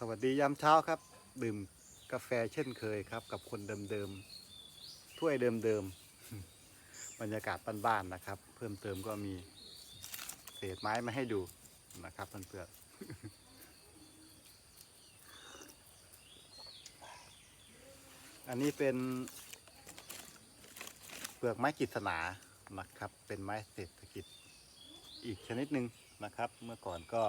สวัสดียามเช้าครับ ดื่มกาแฟเช่นเคยครับ กับคนเดิมๆถ้วยเดิมๆบรรยากาศบ้านๆนะครับ เพิ่มเติมก็มีเศษไม้มาให้ดูนะครับเพื่อนๆอันนี้เป็นเปลือกไม้กฤษณานะครับ เป็นไม้เศรษฐกิจอีกชนิดหนึ่งนะครับ เมื่อก่อนก็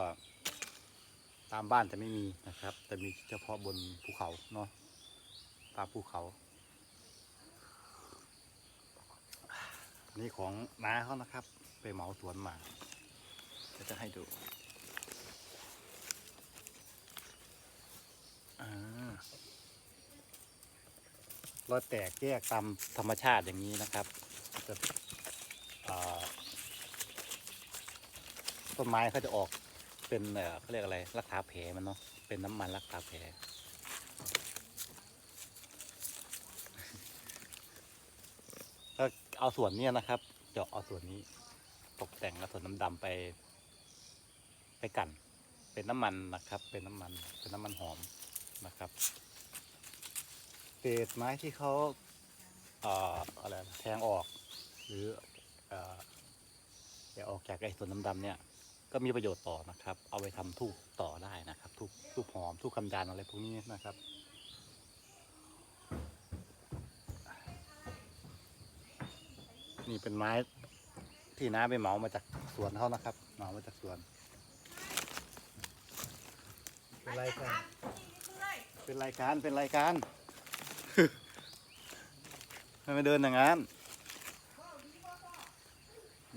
ตามบ้านจะไม่มีนะครับจะมีเฉพาะบนภูเขาเนาะตามภูเขานี่ของน้าเขานะครับ ไปเหมาสวนมาจะให้ดูอ่ารอยแตกแยกตามธรรมชาติอย่างนี้นะครับจะต้นไม้เขาจะออก เป็นเออเขาเรียกอะไรรักษาแผลมันเนาะเป็นน้ำมันรักษาแผลก็เอาส่วนเนี้ยนะครับเจาะเอาส่วนนี้ตกแต่งแล้วส่วนน้ำดำไป ไปกัน เป็นน้ำมันนะครับ เป็นน้ำมัน เป็นน้ำมันหอมนะครับเศษไม้ที่เขาเอ่ออะไรแทงออก หรือเอ่อแกะออกจากไอ้ส่วนดำๆเนี่ย ก็มีประโยชน์ต่อนะครับ เอาไปทำทูบต่อได้นะครับทูบทูบหอมทูบคำยานอะไรพวกนี้นะครับ นี่เป็นไม้ที่น้าไปเหมามาจากสวนเขานะครับเหมามาจากสวน เป็นรายการเป็นรายการเป็นรายการไม่มเดินอย่างนั้น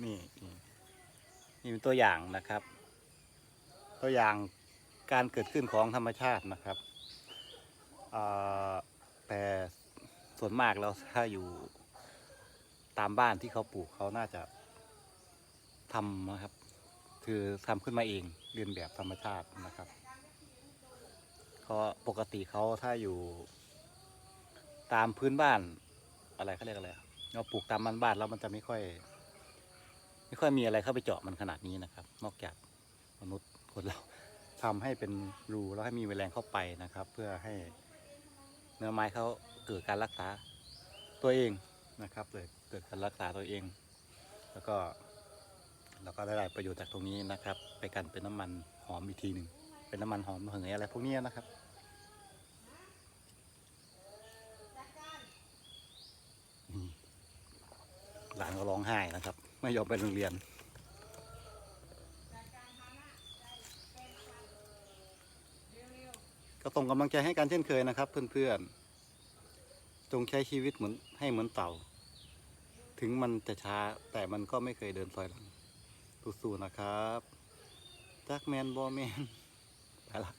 นี่ นี่เป็นตัวอย่างนะครับ ตัวอย่างการเกิดขึ้นของธรรมชาตินะครับแต่ส่วนมากเราถ้าอยู่ตามบ้านที่เขาปลูกเขาน่าจะทำนะครับ คือทำขึ้นมาเองเรียนแบบธรรมชาตินะครับเขาปกติเขาถ้าอยู่ตามพื้นบ้านอะไรเขาเรียกอะไรเราปลูกตามบ้านบ้านแล้วมันจะไม่ค่อย ไม่ค่อยมีอะไรเข้าไปเจาะมันขนาดนี้นะครับ นอกจากมนุษย์คนเราทำให้เป็นรูแล้วให้มีแมลงเข้าไปนะครับ เพื่อให้เนื้อไม้เขาเกิดการรักษาตัวเองนะครับเกิดเกิดการรักษาตัวเอง แล้วก็เราก็ได้ประโยชน์จากตรงนี้นะครับ ไปกันเป็นน้ำมันหอมอีกทีหนึ่งเป็นน้ำมันหอมเหยอะไรพวกนี้นะครับหลานก็ร้องไห้นะครับ ไม่ยอมไปโรงเรียน ก็ส่งกำลังใจให้กันเช่นเคยนะครับ เพื่อนๆ จงใช้ชีวิตเหมือนให้เหมือนเต่า ถึงมันจะช้าแต่มันก็ไม่เคยเดินซอยหลังสู้ๆนะครับจักแมนบอแมนไปละ